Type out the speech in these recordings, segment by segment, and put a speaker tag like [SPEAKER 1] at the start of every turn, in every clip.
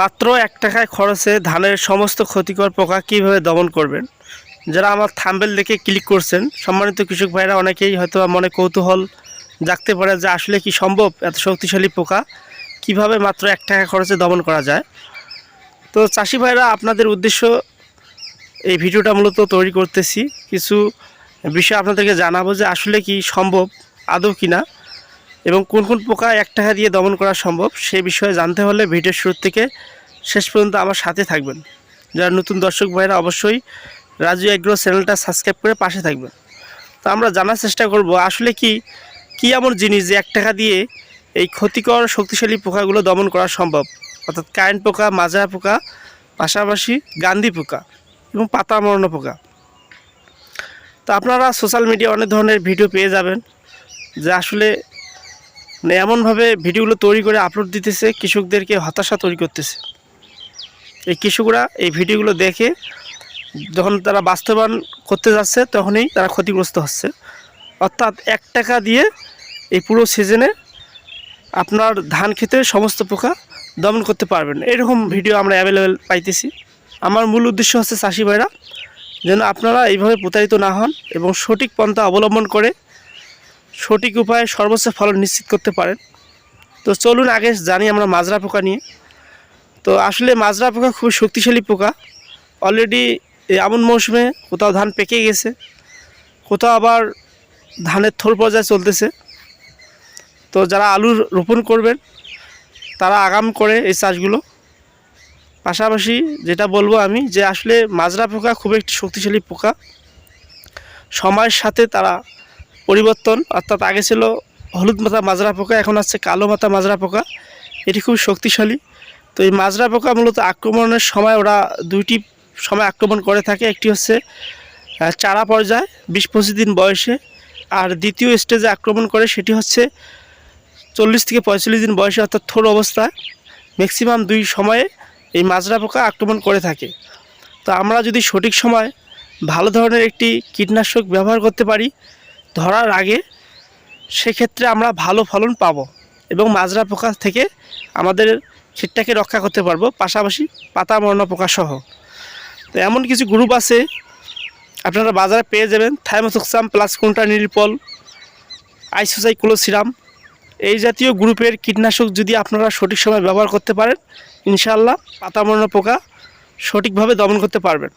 [SPEAKER 1] মাত্র এক টাকায় খরচে ধানের সমস্ত ক্ষতিকর পোকা কীভাবে দমন করবেন? যারা আমার থাম্বেল দেখে ক্লিক করছেন, সম্মানিত কৃষক ভাইরা, অনেকেই হয়তো মনে কৌতূহল জাগতে পারে যে আসলে কি সম্ভব এত শক্তিশালী পোকা? কীভাবে মাত্র এক টাকা খরচে দমন করা যায়? তো চাষি ভাইরা, আপনাদের উদ্দেশ্য এই ভিডিওটা মূলত তৈরি করতেছি। কিছু বিষয় আপনাদেরকে জানাব যে আসলে কি সম্ভব, আদৌ কিনা। এবং কোন কোন পোকা এক টাকা দিয়ে দমন করা সম্ভব সে বিষয়ে জানতে হলে ভিডিওর শুরু থেকে শেষ পর্যন্ত আমার সাথে থাকবেন। যারা নতুন দর্শক ভাইরা অবশ্যই রাজু এগ্রো চ্যানেলটা সাবস্ক্রাইব করে পাশে থাকবেন। তো আমরা জানার চেষ্টা করব, আসলে কি, কী এমন জিনিস যে এক টাকা দিয়ে এই ক্ষতিকর শক্তিশালী পোকাগুলো দমন করা সম্ভব? অর্থাৎ কারেন্ট পোকা মাজা পোকা, পাশাপাশি গান্ধী পোকা এবং পাতা মরণ পোকা। তো আপনারা সোশ্যাল মিডিয়া অনেক ধরনের ভিডিও পেয়ে যাবেন, যে আসলে মানে এমনভাবে ভিডিওগুলো তৈরি করে আপলোড দিতেছে, কৃষকদেরকে হতাশা তৈরি করতেছে। এই কৃষকরা এই ভিডিওগুলো দেখে যখন তারা বাস্তবায়ন করতে যাচ্ছে, তখনই তারা ক্ষতিগ্রস্ত হচ্ছে। অর্থাৎ এক টাকা দিয়ে এই পুরো সিজনে আপনার ধান খেতে সমস্ত পোকা দমন করতে পারবেন। এরকম ভিডিও আমরা অ্যাভেলেবেল পাইতেছি। আমার মূল উদ্দেশ্য হচ্ছে চাষি ভাইরা, যেন আপনারা এইভাবে প্রতারিত না হন এবং সঠিক পন্থা অবলম্বন করে সঠিক উপায়ে সর্বোচ্চ ফলন নিশ্চিত করতে পারেন। তো চলুন আগে জানি আমরা মাজরা পোকা নিয়ে। তো আসলে মাজরা পোকা খুব শক্তিশালী পোকা। অলরেডি এই আমন মৌসুমে কোথাও ধান পেকে গেছে, কোথাও আবার ধানের থোর পর্যায়ে চলতেছে। তো যারা আলু রোপণ করবেন, তারা আগাম করে এই চাষগুলো। পাশাপাশি যেটা বলব আমি যে আসলে মাজরা পোকা খুব একটি শক্তিশালী পোকা। সময়ের সাথে তারা পরিবর্তন, অর্থাৎ আগে ছিল হলুদ মাথা মাজরা পোকা, এখন আসছে কালো মাথা মাজরা পোকা। এটি খুব শক্তিশালী। তো এই মাজরা পোকা মূলত আক্রমণের সময় ওরা দুইটি সময় আক্রমণ করে থাকে। একটি হচ্ছে চারা পর্যায়ে, বিশ পঁচিশ দিন বয়সে। আর দ্বিতীয় স্টেজে আক্রমণ করে সেটি হচ্ছে চল্লিশ থেকে পঁয়তাল্লিশ দিন বয়সে, অর্থাৎ থোর অবস্থায়। ম্যাক্সিমাম দুই সময়ে এই মাজরা পোকা আক্রমণ করে থাকে। তো আমরা যদি সঠিক সময় ভালো ধরনের একটি কীটনাশক ব্যবহার করতে পারি ধরার আগে সেক্ষেত্রে আমরা ভালো ফলন পাব এবং মাজরা পোকা থেকে আমাদের ক্ষেতটাকে রক্ষা করতে পারব, পাশাপাশি পাতা মরণ পোকা সহ তো এমন কিছু গ্রুপ আছে, আপনারা বাজারে পেয়ে যাবেন থাইমোসক্সাম প্লাস কোনটা নিরিপল আইসোসাই ক্লোসিরাম এই জাতীয় গ্রুপের কীটনাশক যদি আপনারা সঠিক সময় ব্যবহার করতে পারেন, ইনশাআল্লাহ পাতা মরণ পোকা সঠিকভাবে দমন করতে পারবেন।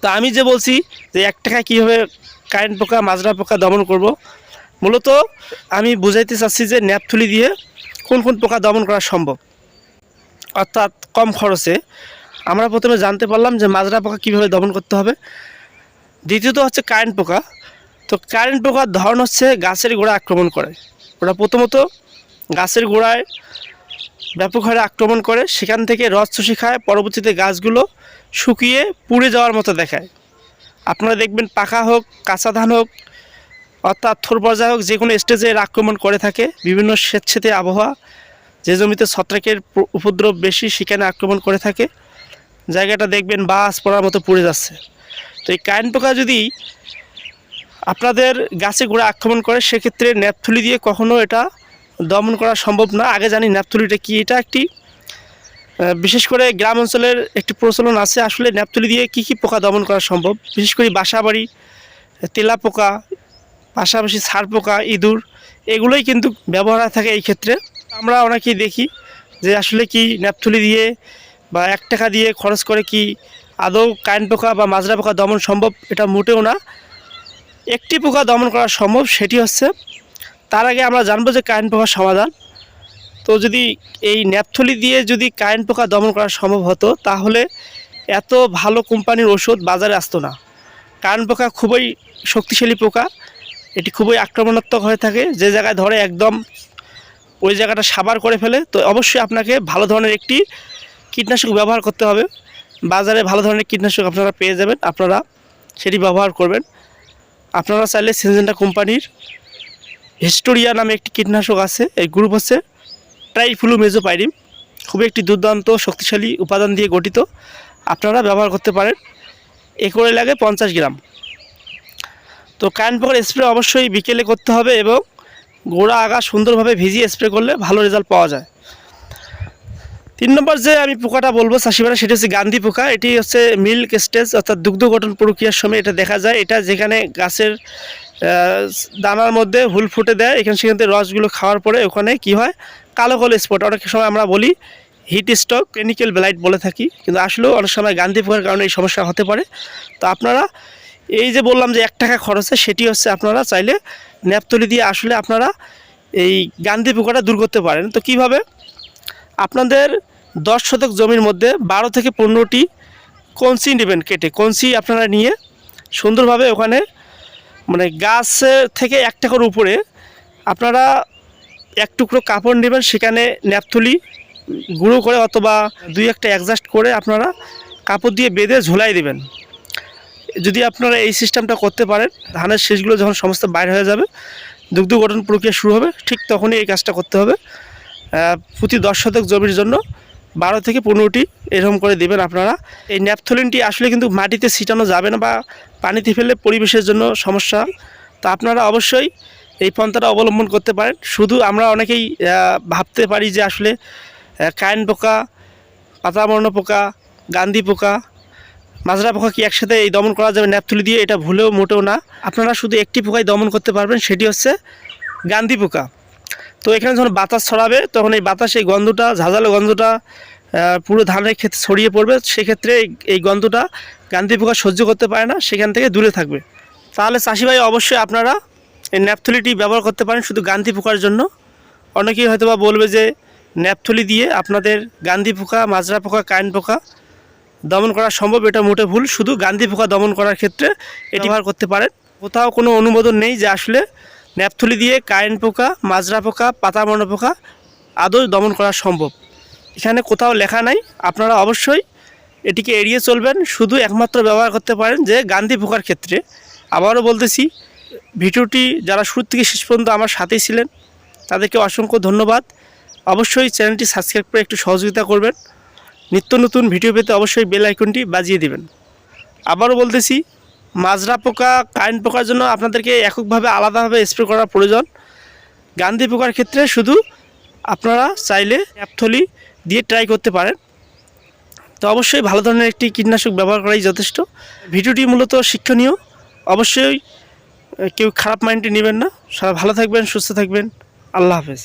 [SPEAKER 1] তো আমি যে বলছি যে এক টাকায় কীভাবে কারেন্ট পোকা, মাজরা পোকা দমন করব। মূলত আমি বুঝাইতে চাচ্ছি যে ন্যাপথুলি দিয়ে কোন কোন পোকা দমন করা সম্ভব। অর্থাৎ কম খরচে। আমরা প্রথমে জানতে পারলাম যে মাজরা পোকা কীভাবে দমন করতে হবে। দ্বিতীয়ত হচ্ছে কারেন্ট পোকা। তো কারেন্ট পোকার ধরন হচ্ছে গাছের গোড়া আক্রমণ করে। ওরা প্রথমত গাছের গোড়ায় ব্যাপক হারে আক্রমণ করে। সেখান থেকে রস চুষি খায়। পরবর্তীতে গাছগুলো শুকিয়ে পুড়ে যাওয়ার মতো দেখায়। আপনারা দেখবেন পাকা হোক, কাঁচা ধান হোক, অর্থাৎ থোর পর্যায়ে হোক, যে কোনো স্টেজে এর আক্রমণ করে থাকে, বিভিন্ন স্বেচ্ছেতে আবহাওয়া, যে জমিতে ছত্রাকের উপদ্রব বেশি, সেখানে আক্রমণ করে থাকে। জায়গাটা দেখবেন বাস পড়ার মতো পুড়ে যাচ্ছে। তো এই কারেন্ট পোকা যদি আপনাদের গাছে গোড়া আক্রমণ করে, সেক্ষেত্রে ন্যাপথুলি দিয়ে কখনো এটা দমন করা সম্ভব না। আগে জানি ন্যাপথুলিটা কি, এটা একটি বিশেষ করে গ্রাম অঞ্চলের একটি প্রচলন আছে। আসলে ন্যাপথুলি দিয়ে কি কি পোকা দমন করা সম্ভব? বিশেষ করে বাসাবাড়ি, তেলা পোকা, পাশাপাশি ছাড় পোকা, ইঁদুর, এগুলোই কিন্তু ব্যবহার থাকে এই ক্ষেত্রে। আমরা অনেকেই দেখি যে আসলে কি ন্যাপথুলি দিয়ে বা এক টাকা দিয়ে খরচ করে কি আদৌ কারেন্ট পোকা বা মাজরা পোকা দমন সম্ভব? এটা মোটেও না। একটি পোকা দমন করা সম্ভব, সেটি হচ্ছে তার আগে আমরা জানব যে কারেন্ট পোকার সমাধান। তো যদি এই ন্যাপথলি দিয়ে যদি কারেন্ট পোকা দমন করা সম্ভব হতো, তাহলে এত ভালো কোম্পানির ওষুধ বাজারে আসতো না। কারেন্ট পোকা খুবই শক্তিশালী পোকা, এটি খুবই আক্রমণাত্মক হয়ে থাকে, যে জায়গায় ধরে একদম ওই জায়গাটা সাবার করে ফেলে। তো অবশ্যই আপনাকে ভালো ধরনের একটি কীটনাশক ব্যবহার করতে হবে। বাজারে ভালো ধরনের কীটনাশক আপনারা পেয়ে যাবেন, আপনারা সেটি ব্যবহার করবেন। আপনারা চাইলে সিনজেন্টা কোম্পানির হিস্টোরিয়া নামে একটি কীটনাশক আছে, এই গ্রুপ হচ্ছে ট্রাইফ্লু মেজোপাইরিম, খুবই একটি দুর্দান্ত, শক্তিশালী উপাদান দিয়ে গঠিত। আপনারা ব্যবহার করতে পারেন। এ করে লাগে পঞ্চাশ গ্রাম। তো কারেন্ট পোকার স্প্রে অবশ্যই বিকেলে করতে হবে এবং গোড়া আগা সুন্দরভাবে ভিজিয়ে স্প্রে করলে ভালো রেজাল্ট পাওয়া যায়। তিন নম্বর যে আমি পোকাটা বলব চাষিবারা সেটা হচ্ছে গান্ধী পোকা। এটি হচ্ছে মিল্ক স্টেজ, অর্থাৎ দুগ্ধ গঠন প্রক্রিয়ার সময় এটা দেখা যায়। এটা যেখানে গাছের দানার মধ্যে হুল ফুটে দেয়। এখানে সেখান থেকে রসগুলো খাওয়ার পরে ওখানে কি হয়? কালো কালো স্পট অনেক সময় আমরা বলি হিট স্টক ক্লিনিক্যাল ব্লাইট বলে থাকি। কিন্তু আসলেও অনেক সময় গান্ধী পোকার কারণে এই সমস্যা হতে পারে। তো আপনারা এই যে বললাম যে এক টাকা খরচে সেটি হচ্ছে আপনারা চাইলে ন্যাপতলি দিয়ে আসলে আপনারা এই গান্ধী পোকাটা দূর করতে পারেন। তো কীভাবে? আপনাদের দশ শতক জমির মধ্যে বারো থেকে পনেরোটি কঞ্চি নেবেন কেটে। কঞ্চি আপনারা নিয়ে সুন্দরভাবে ওখানে মানে গাছের থেকে এক টাকার উপরে আপনারা এক টুকরো কাপড় নেবেন, সেখানে ন্যাপথলি গুঁড়ো করে অথবা দুই একটা অ্যাডজাস্ট করে আপনারা কাপড় দিয়ে বেঁধে ঝোলাই দেবেন। যদি আপনারা এই সিস্টেমটা করতে পারেন, ধানের শীষগুলো যখন সমস্ত বাইর হয়ে যাবে, দুগ্ধ গঠন প্রক্রিয়া শুরু হবে, ঠিক তখনই এই কাজটা করতে হবে। প্রতি দশ শতক জমির জন্য বারো থেকে পনেরোটি এরকম করে দেবেন আপনারা। এই ন্যাপথলিনটি আসলে কিন্তু মাটিতে ছিটানো যাবে না বা পানিতে ফেললে পরিবেশের জন্য সমস্যা। তো আপনারা অবশ্যই এই পন্থাটা অবলম্বন করতে পারেন। শুধু আমরা অনেকেই ভাবতে পারি যে আসলে কায়েন পোকা পাতাবর্ণ পোকা, গান্ধী পোকা, মাজরা পোকা কি একসাথে এই দমন করা যাবে ন্যাপথলি দিয়ে? এটা ভুলেও মোটেও না। আপনারা শুধু একটি পোকাই দমন করতে পারবেন, সেটি হচ্ছে গান্ধী পোকা। তো এখানে যখন বাতাস ছড়াবে তখন এই বাতাস এই গন্ধটা ঝাঁঝালো গন্ধটা পুরো ধানের ক্ষেত্রে ছড়িয়ে পড়বে। সেক্ষেত্রে এই- গন্ধটা গান্ধী পোকা সহ্য করতে পারে না সেখান থেকে দূরে থাকবে। তাহলে চাষিভাই অবশ্যই আপনারা এই ন্যাপথলিটি ব্যবহার করতে পারেন শুধু গান্ধী পোকার জন্য। অনেকেই হয়তো বা বলবে যে ন্যাপথলি দিয়ে আপনাদের গান্ধী পোকা মাজরা পোকা কায়ন পোকা দমন করা সম্ভব এটা মোটে ভুল। শুধু গান্ধী পোকা দমন করার ক্ষেত্রে এটি ব্যবহার করতে পারেন। কোথাও কোনো অনুমোদন নেই যে আসলে ন্যাপথলি দিয়ে কারেন্ট পোকা, মাজরা পোকা পাতামর্ণ পোকা আদৌ দমন করা সম্ভব। এখানে কোথাও লেখা নাই। আপনারা অবশ্যই এটিকে এড়িয়ে চলবেন। শুধু একমাত্র ব্যবহার করতে পারেন যে গান্ধী পোকার ক্ষেত্রে। আবারও বলতেছি, ভিডিওটি যারা শুরু থেকে শেষ পর্যন্ত আমার সাথেই ছিলেন, তাদেরকে অসংখ্য ধন্যবাদ। অবশ্যই চ্যানেলটি সাবস্ক্রাইব করে একটু সহযোগিতা করবেন। নিত্য নতুন ভিডিও পেতে অবশ্যই বেল আইকনটি বাজিয়ে দেবেন। আবারও বলতেছি মাজরা পোকা, কারেন্ট পোকার জন্য আপনাদেরকে এককভাবে আলাদাভাবে স্প্রে করার প্রয়োজন। গান্ধী পোকার ক্ষেত্রে শুধু আপনারা চাইলে অ্যাপথলি দিয়ে ট্রাই করতে পারেন। তো অবশ্যই ভালো ধরনের একটি কীটনাশক ব্যবহার করাই যথেষ্ট। ভিডিওটি মূলত শিক্ষণীয়। অবশ্যই কেউ খারাপ মাইন্ডে নেবেন না। সবাই ভালো থাকবেন, সুস্থ থাকবেন। আল্লাহ হাফেজ।